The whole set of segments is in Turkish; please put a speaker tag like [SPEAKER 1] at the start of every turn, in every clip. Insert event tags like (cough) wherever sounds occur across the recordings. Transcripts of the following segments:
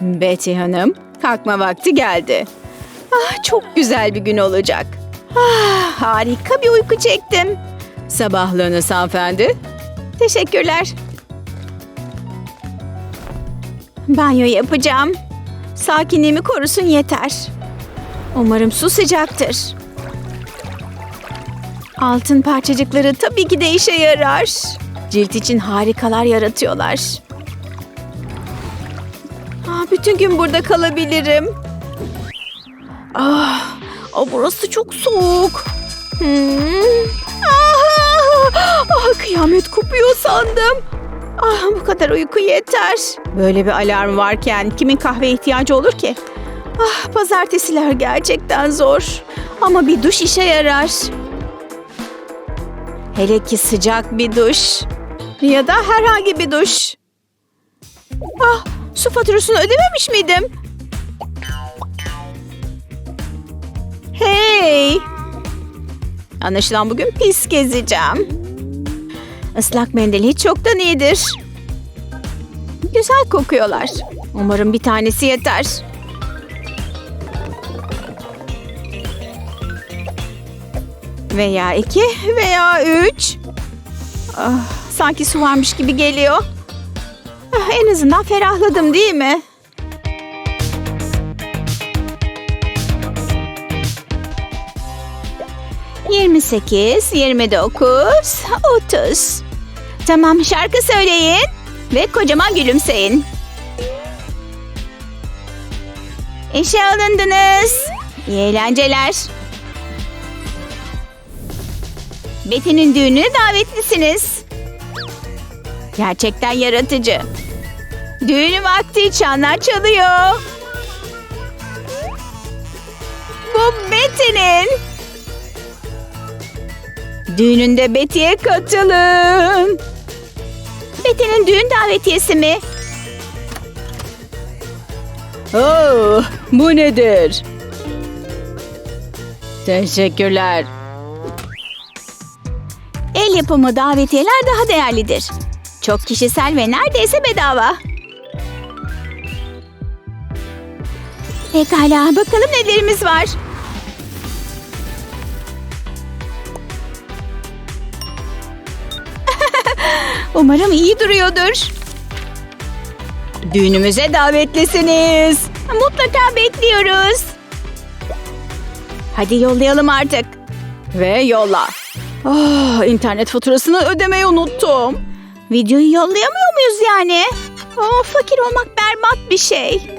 [SPEAKER 1] Betty Hanım, kalkma vakti geldi. Ah, çok güzel bir gün olacak. Ah, harika bir uyku çektim. Sabahlığınız hanımefendi. Teşekkürler. Banyo yapacağım. Sakinliğimi korusun yeter. Umarım su sıcaktır. Altın parçacıkları tabii ki de işe yarar. Cilt için harikalar yaratıyorlar. Ah, bütün gün burada kalabilirim. Ah, ah, burası çok soğuk. Hmm. Ah, ah, kıyamet kopuyor sandım. Ah, bu kadar uyku yeter. Böyle bir alarm varken kimin kahve ihtiyacı olur ki? Ah, pazartesiler gerçekten zor. Ama bir duş işe yarar. Hele ki sıcak bir duş. Ya da herhangi bir duş. Ah, su faturasını ödememiş miydim? Hey! Anlaşılan bugün pis gezeceğim. Islak mendil hiç çoktan iyidir. Güzel kokuyorlar. Umarım bir tanesi yeter. Veya iki veya üç. Ah, sanki su varmış gibi geliyor. Ah, en azından ferahladım değil mi? Yirmi sekiz, yirmi dokuz, otuz. Tamam şarkı söyleyin ve kocaman gülümseyin. İşe alındınız. İyi eğlenceler. Betty'nin düğününe davetlisiniz. Gerçekten yaratıcı. Düğün vakti çanlar çalıyor. Bu Betty'nin. Düğününde Betty'ye katılın. Betty'nin düğün davetiyesi mi? Oh, bu nedir? Teşekkürler. El yapımı davetiyeler daha değerlidir. Çok kişisel ve neredeyse bedava. Pekala, bakalım nelerimiz var. (laughs) Umarım iyi duruyordur. Düğünümüze davetlisiniz. Mutlaka bekliyoruz. Hadi yollayalım artık. Ve yolla. Ah, internet faturasını ödemeyi unuttum. Videoyu yollayamıyor muyuz yani? Oh, fakir olmak berbat bir şey.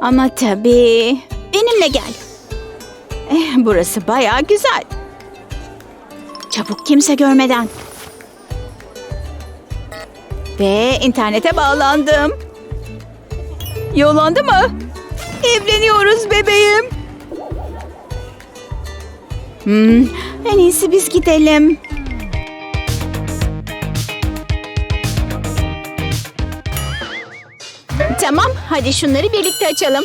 [SPEAKER 1] Ama tabii. Benimle gel. Eh, burası bayağı güzel. Çabuk kimse görmeden. Ve internete bağlandım. Yollandı mı? Evleniyoruz bebeğim. Hmm, en iyisi biz gidelim. Tamam, hadi şunları birlikte açalım.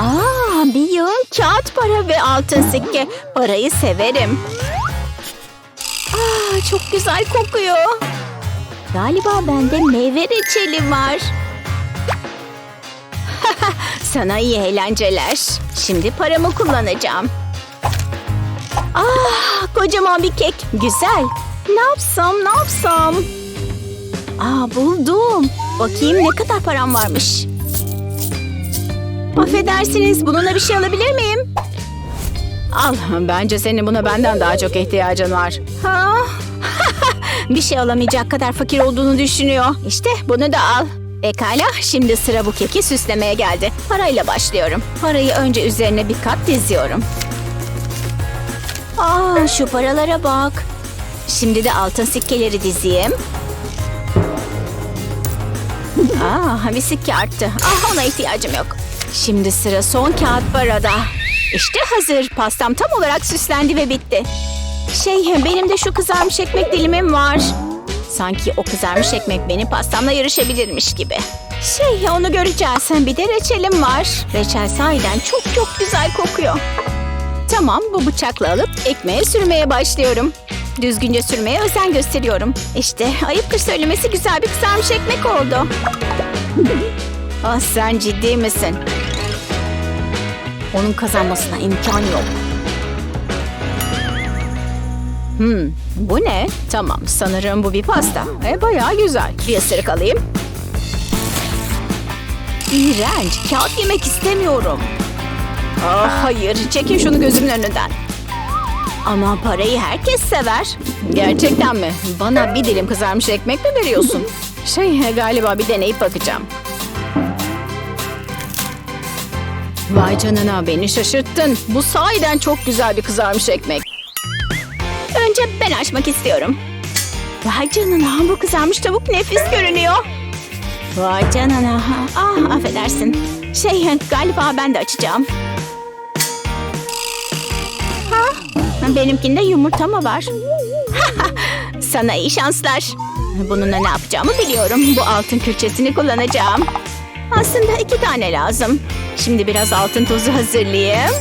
[SPEAKER 1] Aa, bir yığın kağıt para ve altın sikke. Parayı severim. Aa, çok güzel kokuyor. Galiba bende meyve reçeli var. (laughs) Sana iyi eğlenceler. Şimdi paramı kullanacağım. Ah, kocaman bir kek. Güzel. Ne yapsam, ne yapsam? Aa, buldum. Bakayım ne kadar param varmış. Affedersiniz, bununla bir şey alabilir miyim? Al, bence senin buna benden daha çok ihtiyacın var. Ha? (laughs) bir şey alamayacak kadar fakir olduğunu düşünüyor. İşte bunu da al. Pekala, şimdi sıra bu keki süslemeye geldi. Parayla başlıyorum. Parayı önce üzerine bir kat diziyorum. Aa, şu paralara bak. Şimdi de altın sikkeleri dizeyim. Aa, sikke arttı. Ah, ona ihtiyacım yok. Şimdi sıra son kağıt parada. İşte hazır. Pastam tam olarak süslendi ve bitti. Şey, benim de şu kızarmış ekmek dilimim var. Sanki o kızarmış ekmek benim pastamla yarışabilirmiş gibi. Şey, onu göreceğiz. Bir de reçelim var. Reçel sahiden çok çok güzel kokuyor. Tamam, bu bıçakla alıp ekmeğe sürmeye başlıyorum. Düzgünce sürmeye özen gösteriyorum. İşte ayıptır söylemesi güzel bir kızarmış ekmek oldu. (laughs) Ah sen ciddi misin? Onun kazanmasına imkan yok. Hmm, bu ne? Tamam, sanırım bu bir pasta. E, bayağı güzel. Bir ısırık alayım. İğrenç, kağıt yemek istemiyorum. Ah hayır, çekin şunu gözümün önünden. Ama parayı herkes sever. Gerçekten mi? Bana bir dilim kızarmış ekmek mi veriyorsun? (laughs) Şey galiba bir deneyip bakacağım. Vay canına beni şaşırttın. Bu sahiden çok güzel bir kızarmış ekmek. Önce ben açmak istiyorum. Vay canına bu kızarmış tavuk nefis görünüyor. Vay canına. Ah affedersin. Şey galiba ben de açacağım. Benimkinde yumurta mı var? (laughs) Sana iyi şanslar. Bununla ne yapacağımı biliyorum. Bu altın külçesini kullanacağım. Aslında iki tane lazım. Şimdi biraz altın tozu hazırlayayım.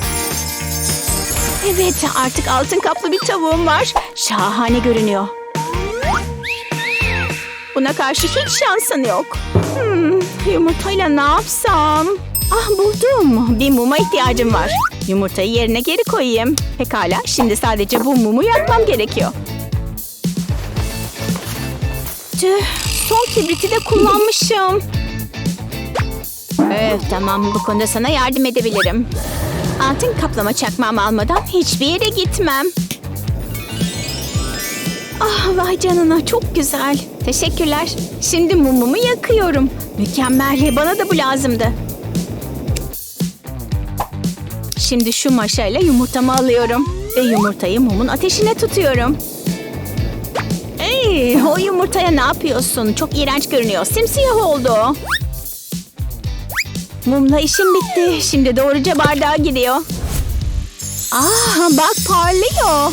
[SPEAKER 1] Evet artık altın kaplı bir tavuğum var. Şahane görünüyor. Buna karşı hiç şansın yok. Hmm, yumurtayla ne yapsam? Ah buldum. Bir muma ihtiyacım var. Yumurtayı yerine geri koyayım. Pekala şimdi sadece bu mumu yakmam gerekiyor. Tüh, son kibriti de kullanmışım. Evet tamam bu konuda sana yardım edebilirim. Altın kaplama çakmağımı almadan hiçbir yere gitmem. Ah vay canına çok güzel. Teşekkürler. Şimdi mumumu yakıyorum. Mükemmel. Bana da bu lazımdı. Şimdi şu maşayla yumurtamı alıyorum. Ve yumurtayı mumun ateşine tutuyorum. Ey, o yumurtaya ne yapıyorsun? Çok iğrenç görünüyor. Simsiyah oldu. Mumla işim bitti. Şimdi doğruca bardağa gidiyor. Ah bak parlıyor.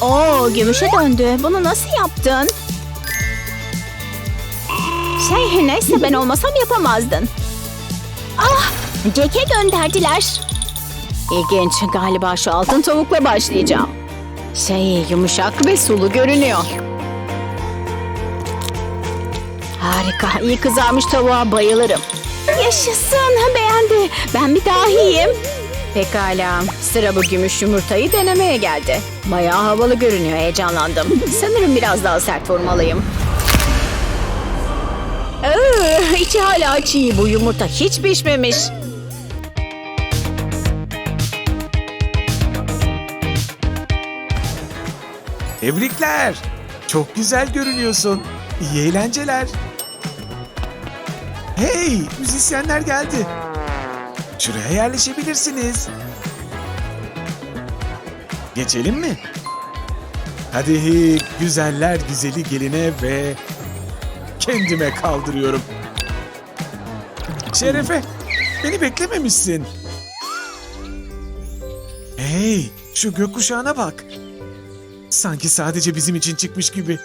[SPEAKER 1] Oo gümüşe döndü. Bunu nasıl yaptın? Şey neyse ben olmasam yapamazdın. Ah Jack'e gönderdiler. İlginç. Galiba şu altın tavukla başlayacağım. Şey yumuşak ve sulu görünüyor. Harika. iyi kızarmış tavuğa bayılırım. Yaşasın. Beğendi. Ben bir dahiyim. Pekala. Sıra bu gümüş yumurtayı denemeye geldi. Bayağı havalı görünüyor. Heyecanlandım. Sanırım biraz daha sert vurmalıyım. Iı, içi hala çiğ. Bu yumurta hiç pişmemiş.
[SPEAKER 2] Tebrikler. Çok güzel görünüyorsun. İyi eğlenceler. Hey, müzisyenler geldi. Şuraya yerleşebilirsiniz. Geçelim mi? Hadi güzeller güzeli geline ve kendime kaldırıyorum. Şerefe, beni beklememişsin. Hey, şu gökkuşağına bak. Sanki sadece bizim için çıkmış gibi.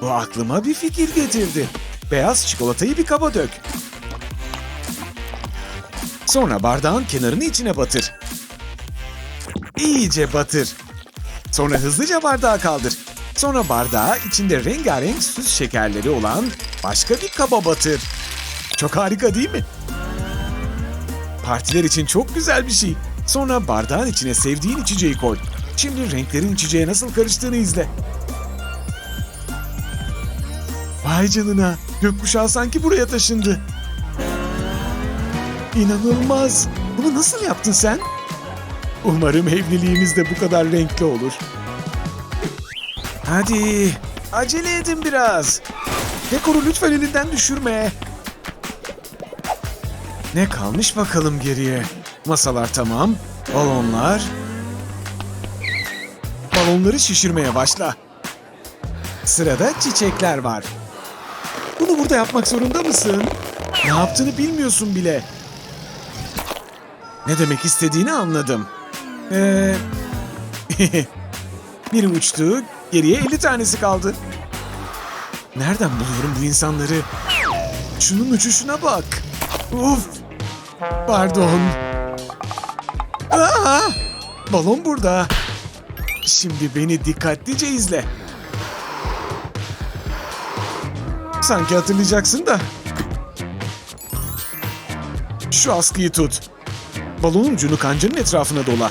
[SPEAKER 2] Bu aklıma bir fikir getirdi. Beyaz çikolatayı bir kaba dök. Sonra bardağın kenarını içine batır. İyice batır. Sonra hızlıca bardağı kaldır. Sonra bardağı içinde rengarenk süs şekerleri olan başka bir kaba batır. Çok harika değil mi? Partiler için çok güzel bir şey. Sonra bardağın içine sevdiğin içeceği koy. Şimdi renklerin içeceğe nasıl karıştığını izle. Vay canına, gökkuşağı sanki buraya taşındı. İnanılmaz. Bunu nasıl yaptın sen? Umarım evliliğimiz de bu kadar renkli olur. Hadi, acele edin biraz. Dekoru lütfen elinden düşürme. Ne kalmış bakalım geriye? Masalar tamam, balonlar. Balonları şişirmeye başla. Sırada çiçekler var. Bunu burada yapmak zorunda mısın? Ne yaptığını bilmiyorsun bile. Ne demek istediğini anladım. Ee, (laughs) biri uçtu, geriye 50 tanesi kaldı. Nereden buluyorum bu insanları? Şunun uçuşuna bak. Uf. Pardon. Aa, balon burada. Şimdi beni dikkatlice izle. Sanki hatırlayacaksın da. Şu askıyı tut. Balonun ucunu kancanın etrafına dola.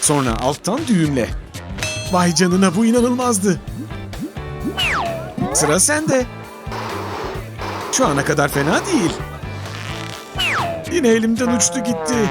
[SPEAKER 2] Sonra alttan düğümle. Vay canına bu inanılmazdı. Sıra sende. Şu ana kadar fena değil. Yine elimden uçtu gitti.